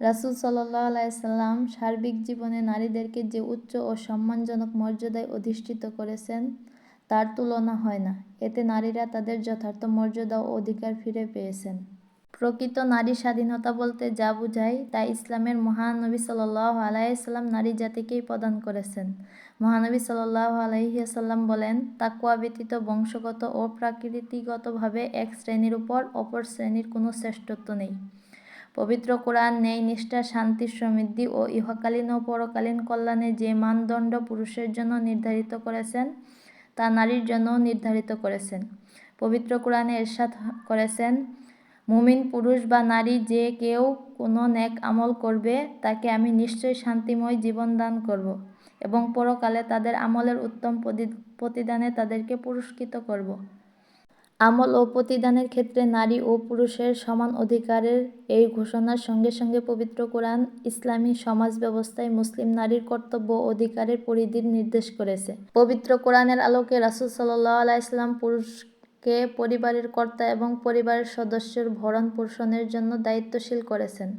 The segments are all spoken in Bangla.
রাসূল সাল্লাম সার্বিক জীবনে নারীদেরকে যে উচ্চ ও সম্মানজনক মর্যাদায় অধিষ্ঠিত করেছেন তার তুলনা হয় না। এতে নারীরা তাদের যথার্থ মর্যাদা ও অধিকার ফিরে পেয়েছেন। প্রকৃত নারী স্বাধীনতা বলতে যা বোঝায় তা ইসলামের মহানবী সাল্লাল্লাহু আলাইহি ওয়াসাল্লাম নারী জাতিকেই প্রদান করেছেন। মহানবী সাল্লাল্লাহু আলাইহি ওয়াসাল্লাম বলেন, তাকওয়া ব্যতীত বংশগত ও প্রাকৃতিগতভাবে এক শ্রেণির উপর অপর শ্রেণির কোনো শ্রেষ্ঠত্ব নেই। পবিত্র কোরআন ন্যায় নিষ্ঠা, শান্তি, সমৃদ্ধি ও ইহকালীন ও পরকালীন কল্যাণে যে মানদণ্ড পুরুষের জন্য নির্ধারিত করেছেন তা নারীর জন্য নির্ধারিত করেছেন। পবিত্র কোরআনে এরশাদ করেছেন, মুমিন পুরুষ বা নারী যে কেউ কোন নেক আমল করবে তাকে আমি নিশ্চয়ই শান্তিময় জীবন দান করব এবং পরকালে তাদের আমলের উত্তম প্রতিদানে তাদেরকে পুরস্কৃত করব। আমল ও প্রতিদানের ক্ষেত্রে নারী ও পুরুষের সমান অধিকারের এই ঘোষণার সঙ্গে সঙ্গে পবিত্র কোরআন ইসলামী সমাজ ব্যবস্থায় মুসলিম নারীর কর্তব্য অধিকারের পরিধির নির্দেশ করেছে। পবিত্র কোরআনের আলোকে রাসূল সাল্লাল্লাহু আলাইহি ওয়াসাল্লাম পুরুষকে পরিবারের কর্তা এবং পরিবারের সদস্যের ভরণ-পোষণের জন্য দায়িত্বশীল করেছেন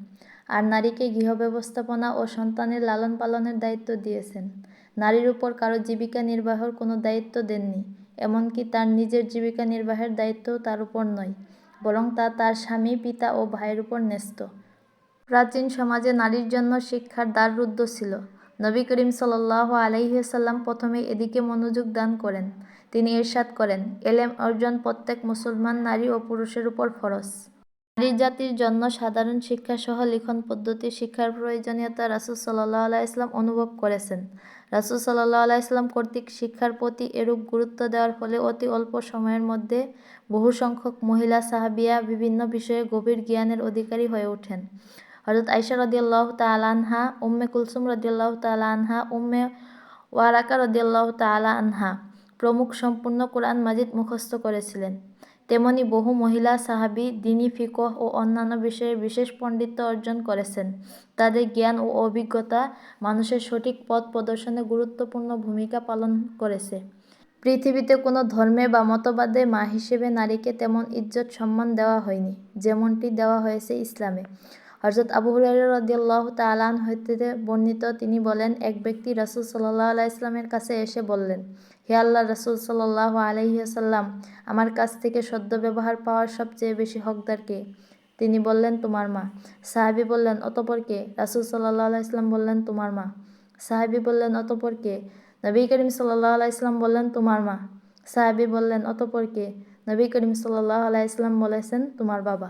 আর নারীকে গৃহ ব্যবস্থাপনা ও সন্তানের লালন-পালনের দায়িত্ব দিয়েছেন। নারীর উপর কারও জীবিকা নির্বাহের কোনো দায়িত্ব দেননি। এমনকি তার নিজের জীবিকা নির্বাহের দায়িত্ব তার উপর নয়, বরং তা তার স্বামী, পিতা ও ভাইয়ের উপর ন্যস্ত। প্রাচীন সমাজে নারীর জন্য শিক্ষার দ্বার রুদ্ধ ছিল। নবী করিম সাল্লাহ আলাইসাল্লাম প্রথমে এদিকে মনোযোগ দান করেন। তিনি এরশাদ করেন, এলেম অর্জন প্রত্যেক মুসলমান নারী ও পুরুষের উপর ফরজ। নারী জাতির জন্য সাধারণ শিক্ষাসহ লিখন পদ্ধতি শিক্ষার প্রয়োজনীয়তা রাসূল সাল্লাল্লাহু আলাইহি ওয়াসাল্লাম অনুভব করেছেন। রাসূল সাল্লাল্লাহু আলাইহি ওয়াসাল্লাম কর্তৃক শিক্ষার প্রতি এরূপ গুরুত্ব দেওয়ার ফলে অতি অল্প সময়ের মধ্যে বহু সংখ্যক মহিলা সাহাবিয়া বিভিন্ন বিষয়ে গভীর জ্ঞানের অধিকারী হয়ে ওঠেন। হযরত আয়েশা রাদিয়াল্লাহু তাআলা আনহা, উম্মে কুলসুম রাদিয়াল্লাহু তাআলা আনহা, উম্মে ওয়ারাকা রাদিয়াল্লাহু তাআলা আনহা প্রমুখ সম্পূর্ণ কোরআন মাজিদ মুখস্থ করেছিলেন। তেমনি বহু মহিলা সাহাবি দ্বীনী ফিকহ ও অন্যান্য বিষয়ে বিশেষ পাণ্ডিত্য অর্জন করেছেন। তাদের জ্ঞান ও অভিজ্ঞতা মানুষের সঠিক পথ প্রদর্শনে গুরুত্বপূর্ণ ভূমিকা পালন করেছে। পৃথিবীতে কোনো ধর্মে বা মতবাদে মা হিসেবে নারীকে তেমন ইজ্জত সম্মান দেওয়া হয়নি, যেমনটি দেওয়া হয়েছে ইসলামে। হযরত আবু হুরায়রা রাদিয়াল্লাহু তাআলা আনহু বর্ণিত তিনি বলেন, এক ব্যক্তি রাসূল সাল্লাল্লাহু আলাইহি ওয়াসাল্লামের কাছে এসে বললেন, হে আল্লাহর রাসূল সাল্লাল্লাহু আলাইহি আমার কাছ থেকে সদ্য ব্যবহার পাওয়ার সবচেয়ে বেশি হকদার কে? তিনি বললেন, তোমার মা। সাহাবী বললেন, অতঃপর কে? রাসূল সাল্লাল্লাহু আলাইহি ওয়াসাল্লাম বললেন, তোমার মা। সাহাবী বললেন, অতঃপর কে? নবী করিম সাল্লাল্লাহু আলাইহি ওয়াসাল্লাম বললেন, তোমার মা। সাহাবী বললেন, অতঃপর কে? নবী করিম সাল্লাল্লাহু আলাইহি ওয়াসাল্লাম বলেছেন, তোমার বাবা।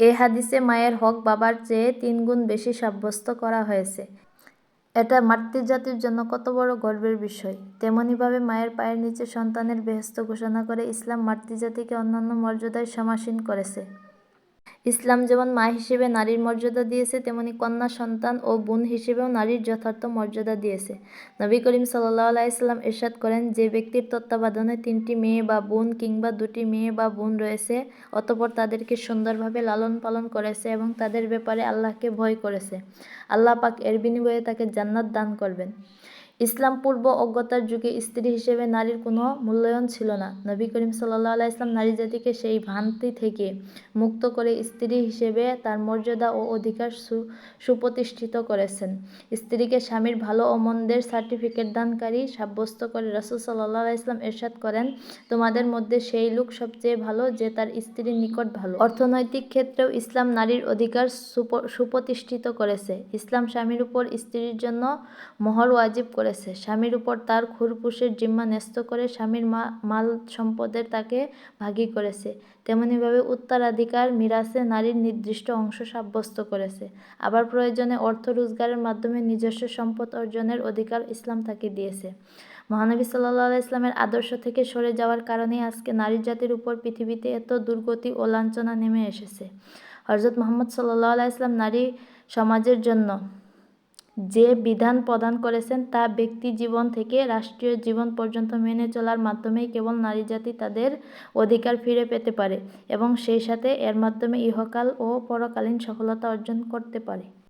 এ হাদিসে মায়ের হক বাবার চেয়ে তিনগুণ বেশি সাব্যস্ত করা হয়েছে। এটা মাতৃজাতির জন্য কত বড় গর্বের বিষয়। তেমনিভাবে মায়ের পায়ের নিচে সন্তানের বেহস্ত ঘোষণা করে ইসলাম মাতৃজাতিকে অন্যান্য মর্যাদায় সমাসীন করেছে। ইসলাম যেমন মা হিসেবে নারীর মর্যাদা দিয়েছে, তেমনি কন্যা সন্তান ও বোন হিসেবেও নারীর যথার্থ মর্যাদা দিয়েছে। নবী করীম ওয়াসাল্লাম ইরশাদ করেন, যে ব্যক্তির তত্ত্বাবধানে তিনটি মেয়ে বা বোন কিংবা দুটি মেয়ে বা বোন রয়েছে, অতপর তাদেরকে সুন্দরভাবে লালন-পালন করেছে এবং তাদের ব্যাপারে আল্লাহকে ভয় করেছে, আল্লাহ পাক এর বিনিময়ে তাকে জান্নাত দান করবেন। ইসলাম পূর্ব অজ্ঞতার যুগে স্ত্রী হিসেবে নারীর কোনো মূল্যায়ন ছিল না। নবী করীম সাল্লাল্লাহু আলাইহি নারী জাতিকে সেই ভ্রান্তি থেকে মুক্ত করে স্ত্রী হিসেবে তার মর্যাদা ও অধিকার সুপ্রতিষ্ঠিত করেছেন। স্ত্রীকে স্বামীর ভালো ও মন্দের সার্টিফিকেট দানকারী সাব্যস্ত করে রাসূল সাল্লাল্লাহু আলাইহি ওয়াসাল্লাম ইরশাদ করেন, তোমাদের মধ্যে সেই লোক সবচেয়ে ভালো যে তার স্ত্রীর নিকট ভালো। অর্থনৈতিক ক্ষেত্রেও ইসলাম নারীর অধিকার সুপ্রতিষ্ঠিত করেছে। ইসলাম স্বামীর উপর স্ত্রীর জন্য মোহর ওয়াজিব করেছে। স্বামীর উপর তার খুর-পুশের জিম্মা ন্যস্ত করে স্বামীর মাল-সম্পদের তাকে ভাগী করেছে। তেমনিভাবে উত্তরাধিকার মিরাসে নারীর নির্দিষ্ট অংশ সাব্যস্ত করেছে। আবার প্রয়োজনে অর্থ রোজগারের মাধ্যমে নিজস্ব সম্পদ অর্জনের অধিকার ইসলাম তাকে দিয়েছে। মহানবী আলাইহি ওয়াসাল্লামের আদর্শ থেকে সরে যাওয়ার কারণেই আজকে নারী জাতির উপর পৃথিবীতে এত দুর্গতি ও লাঞ্ছনা নেমে এসেছে। হযরত মুহাম্মদ সাল্লাল্লাহু আলাইহি ওয়াসাল্লাম নারী সমাজের জন্য যে বিধান প্রদান করেছেন তা ব্যক্তি জীবন থেকে রাষ্ট্রীয় জীবন পর্যন্ত মেনে চলার মাধ্যমেই কেবল নারী জাতি তাদের অধিকার ফিরে পেতে পারে এবং সেই সাথে এর মাধ্যমে ইহকাল ও পরকালীন সফলতা অর্জন করতে পারে।